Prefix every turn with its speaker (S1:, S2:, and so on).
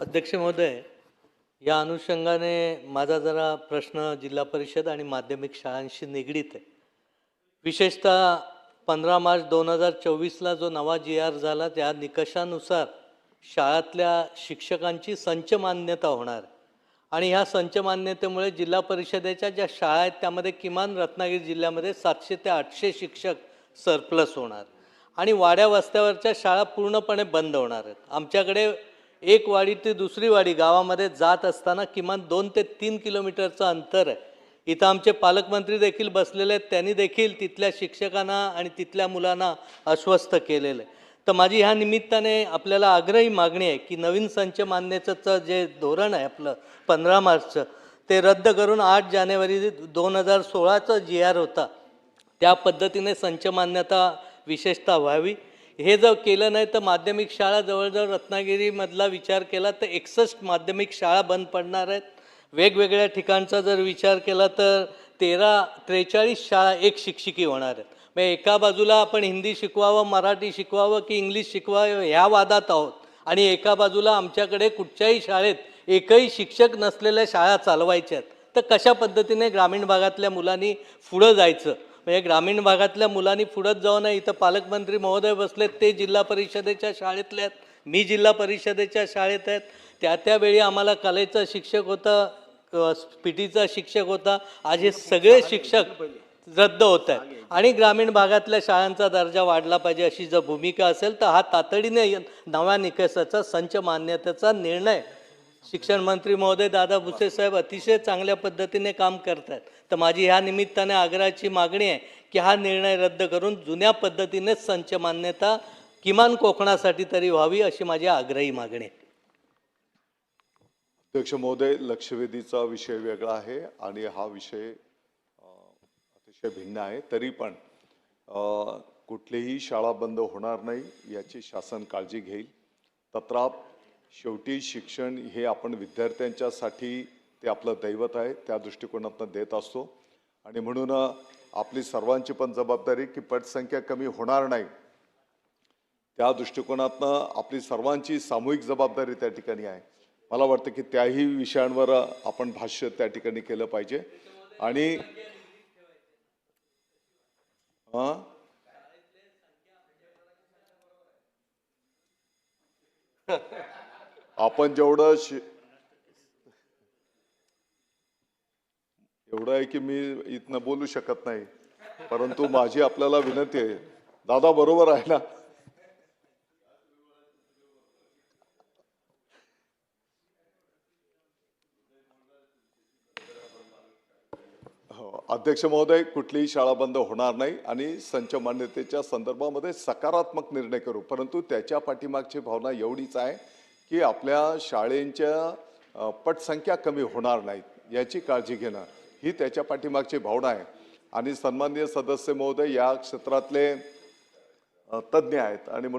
S1: अध्यक्ष महोदय या अनुषंगाने माझा जरा प्रश्न जिल्हा परिषद आणि माध्यमिक शाळांशी निगडीत आहे. विशेषतः पंधरा मार्च दोन हजार चोवीसला जो नवा जी आर झाला त्या निकषानुसार शाळातल्या शिक्षकांची संच मान्यता होणार. आणि ह्या संच मान्यतेमुळे जिल्हा परिषदेच्या ज्या शाळा आहेत त्यामध्ये किमान रत्नागिरी जिल्ह्यामध्ये सातशे ते आठशे शिक्षक सरप्लस होणार. आणि वाड्या वस्त्यावरच्या शाळा पूर्णपणे बंद होणार आहेत. आमच्याकडे एक वाडी ते दुसरी वाडी गावामध्ये जात असताना किमान दोन ते तीन किलोमीटरचं अंतर आहे. इथं आमचे पालकमंत्री देखील बसलेले आहेत. त्यांनी देखील तिथल्या शिक्षकांना आणि तिथल्या मुलांना अस्वस्थ केलेलं आहे. तर माझी ह्या निमित्ताने आपल्याला आग्रही मागणी आहे की नवीन संच मान्यतेचं जे धोरण आहे आपलं पंधरा मार्चचं ते रद्द करून आठ जानेवारी दोन हजार सोळाचं जी आर होता त्या पद्धतीने संच मान्यता विशेषतः व्हावी. हे जर केलं नाही तर माध्यमिक शाळा जवळजवळ रत्नागिरीमधला विचार केला तर एकसष्ट माध्यमिक शाळा बंद पडणार आहेत. वेगवेगळ्या ठिकाणचा जर विचार केला तर तेरा त्रेचाळीस शाळा एक शिक्षिकी होणार आहेत. म्हणजे एका बाजूला आपण हिंदी शिकवावं मराठी शिकवावं की इंग्लिश शिकवावं ह्या वादात आहोत. आणि एका बाजूला आमच्याकडे कुठच्याही शाळेत एकही शिक्षक नसलेल्या शाळा चालवायच्या आहेत. तर कशा पद्धतीने ग्रामीण भागातल्या मुलांनी पुढं जायचं? म्हणजे ग्रामीण भागातल्या मुलांनी पुढत जाऊ नये इथं पालकमंत्री महोदय बसलेत ते जिल्हा परिषदेच्या शाळेतले आहेत मी जिल्हा परिषदेच्या शाळेत आहेत. त्या त्यावेळी आम्हाला कलेचा शिक्षक होता पी टीचा शिक्षक होता. आज हे सगळे शिक्षक रद्द होत आहेत. आणि ग्रामीण भागातल्या शाळांचा दर्जा वाढला पाहिजे अशी जर भूमिका असेल तर हा तातडीने नव्या निकषाचा संच मान्यतेचा निर्णय शिक्षण मंत्री महोदय दादा भुसे साहेब अतिशय चांगल्या पद्धतीने काम करत आहेत तर माझी ह्या निमित्ताने आग्रहाची मागणी आहे की हा निर्णय रद्द करून जुन्या पद्धतीनेच संच मान्यता किमान कोकणासाठी तरी व्हावी अशी माझी आग्रही मागणी आहे.
S2: अध्यक्ष महोदय लक्षवेधीचा विषय वेगळा आहे आणि हा विषय अतिशय भिन्न आहे. तरी पण कुठलीही शाळा बंद होणार नाही याची शासन काळजी घेईल. तत्राप शेवटी शिक्षण हे आपण विद्यार्थ्यांच्यासाठी ते आपलं दैवत आहे त्या दृष्टिकोनातून देत असतो. आणि म्हणून आपली सर्वांची पण जबाबदारी की पटसंख्या कमी होणार नाही. त्या दृष्टिकोनातनं आपली सर्वांची सामूहिक जबाबदारी त्या ठिकाणी आहे. मला वाटतं की त्याही विषयांवर आपण भाष्य त्या ठिकाणी केलं पाहिजे. आणि हां आपण जेवढं शि एवढं आहे की मी इथनं बोलू शकत नाही परंतु माझी आपल्याला विनंती आहे. दादा बरोबर आहे ना? हो, अध्यक्ष महोदय कुठलीही शाळा बंद होणार नाही आणि संच मान्यतेच्या संदर्भामध्ये सकारात्मक निर्णय करू परंतु त्याच्या पाठीमागची भावना एवढीच आहे की आपल्या शाळेंच्या पटसंख्या कमी होणार नाहीत याची काळजी घेणं ही त्याच्या पाठीमागची भावना आहे. आणि सन्माननीय सदस्य महोदय या क्षेत्रातले तज्ज्ञ आहेत आणि म्हणून